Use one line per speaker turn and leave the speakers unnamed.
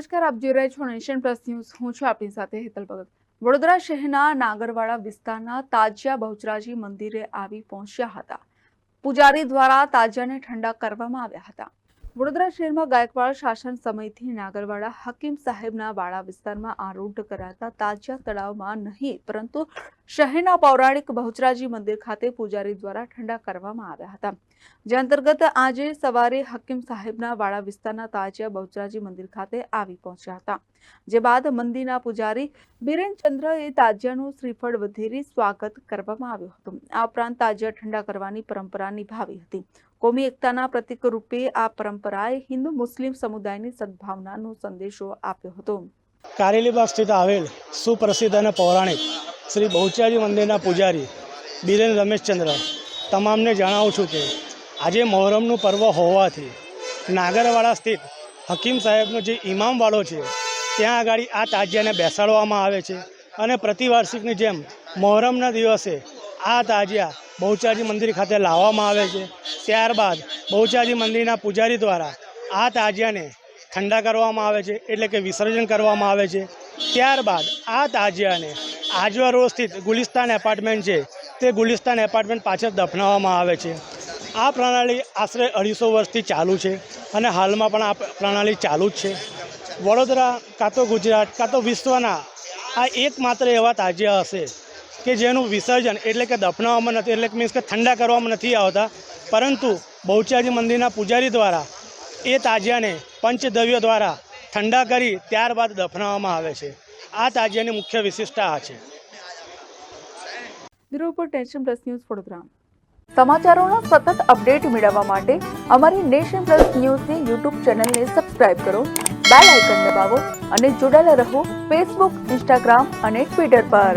નમસ્કાર, આપ જોઈ રહ્યા છો નેશન પ્લસ ન્યૂઝ. હું છું આપની સાથે હેતલ ભગત. વડોદરા શહેરના નાગરવાડા વિસ્તારના તાજિયા બહુચરાજી મંદિરે આવી પહોંચ્યા હતા. પૂજારી દ્વારા તાજિયાને ઠંડા કરવામાં આવ્યા હતા. વડોદરા શહેરમાં ગાયકવાડ શાસન સમયથી નાગરવાડા હકીમ સાહેબના વાડા વિસ્તારમાં આરૂઢ કરાતા તાજિયા તળાવમાં નહીં, પરંતુ શહેરના પૌરાણિક બહુચરાજી મંદિર ખાતે પૂજારી દ્વારા ઠંડા કરવામાં આવ્યા હતા. જે અંતર્ગત આજે સવારે હકીમ સાહેબના વાડા વિસ્તારના તાજિયા બહુચરાજી મંદિર ખાતે આવી પહોંચ્યા હતા. જે બાદ મંદિરના પૂજારી બિરેનચંદ્રએ તાજિયાનું શ્રીફળ વધેરી સ્વાગત કરવામાં આવ્યું હતું. આ ઉપરાંત તાજિયા ઠંડા કરવાની પરંપરા નિભાવી હતી. કોમી એકતાના પ્રતીક રૂપે આ પરંપરાએ હિન્દુ મુસ્લિમ સમુદાયની સદભાવનાનો સંદેશો આપ્યો હતો.
કારેલીબાગ સ્થિત આવેલ સુપ્રસિદ્ધ અને પૌરાણિક શ્રી બહુચારી મંદિરના પૂજારી બિરેન રમેશચંદ્ર, તમામને જણાવું છું કે આજે મોહરમનું પર્વ હોવાથી નાગરવાડા સ્થિત હકીમ સાહેબનો જે ઇમામવાળો છે, ત્યાં આગળ આ તાજિયાને બેસાડવામાં આવે છે અને પ્રતિવાર્ષિકની જેમ મોહરમના દિવસે આ તાજિયા બહુચરાજી મંદિર ખાતે લાવવામાં આવે છે. ત્યારબાદ બહુચરાજી મંદિરના પૂજારી દ્વારા આ તાજિયાને ઠંડા કરવામાં આવે છે, એટલે કે વિસર્જન કરવામાં આવે છે. ત્યારબાદ આ તાજિયાને આજવા રોડ સ્થિત ગુલિસ્તાન એપાર્ટમેન્ટ છે, તે ગુલિસ્તાન એપાર્ટમેન્ટ પાછળ દફનાવવામાં આવે છે. આ પ્રણાલી આશરે અઢીસો વર્ષથી ચાલુ છે અને હાલમાં પણ આ પ્રણાલી ચાલુ જ છે. વડોદરા કાં તો ગુજરાત, કાં તો વિશ્વના આ એકમાત્ર એવા તાજિયા હશે કે જેનું વિસર્જન એટલે કે દફનાવવામાં નથી, એટલે મીન્સ કે ઠંડા કરવામાં નથી આવતા. પરંતુ બહુચારી મંદિરના પૂજારી દ્વારા એ તાજિયાને પંચદ્રવ્ય દ્વારા ઠંડા કરી ત્યારબાદ દફનાવવામાં આવે છે. આ તાજિયાની મુખ્ય વિશિષ્ટતા આ છે.
Bureau news Vadodara. સમાચારોના સતત અપડેટ મેળવવા માટે અમારી નેશન પ્લસ ન્યૂઝની યુટ્યુબ ચેનલને સબસ્ક્રાઇબ કરો, બેલ આઇકન દબાવો અને જોડાયેલા રહો ફેસબુક, ઇન્સ્ટાગ્રામ અને ટ્વિટર પર.